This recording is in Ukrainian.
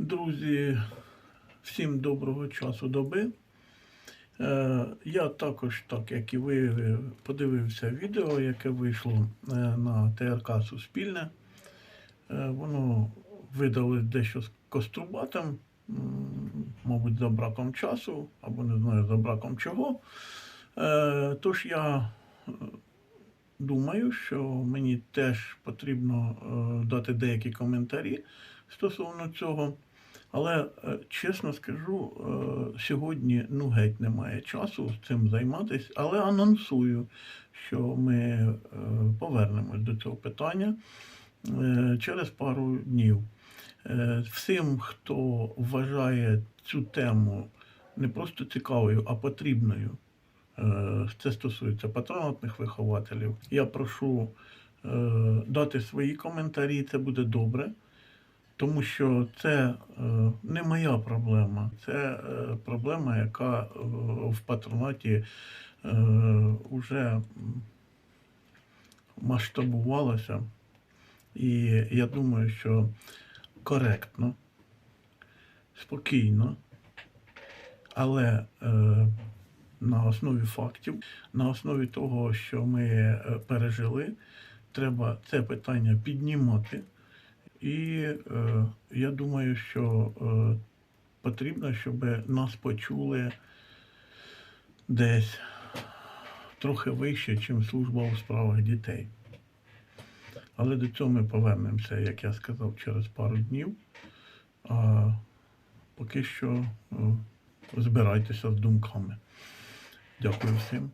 Друзі, всім доброго часу доби. Е, Я також, так як і ви, подивився відео, яке вийшло е, на ТРК Суспільне. Е, Воно видалось дещо з кострубатом, мабуть, за браком часу, або не знаю, за браком чого. Е, Тож я е, думаю, що мені теж потрібно е, дати деякі коментарі стосовно цього. Але е, чесно скажу, е, сьогодні ну геть немає часу цим займатися, але анонсую, що ми е, повернемось до цього питання через пару днів. Всім, хто вважає цю тему не просто цікавою, а потрібною, це стосується патронатних вихователів. Я прошу дати свої коментарі, це буде добре. Тому що це е, не моя проблема, це е, проблема, яка е, в патронаті вже масштабувалася. І я думаю, що коректно, спокійно, але на основі фактів, на основі того, що ми пережили, треба це питання піднімати. І е, я думаю, що е, потрібно, щоб нас почули десь трохи вище, ніж служба у справах дітей. Але до цього ми повернемося, як я сказав, через пару днів. А поки що е, збирайтеся з думками. Дякую всім.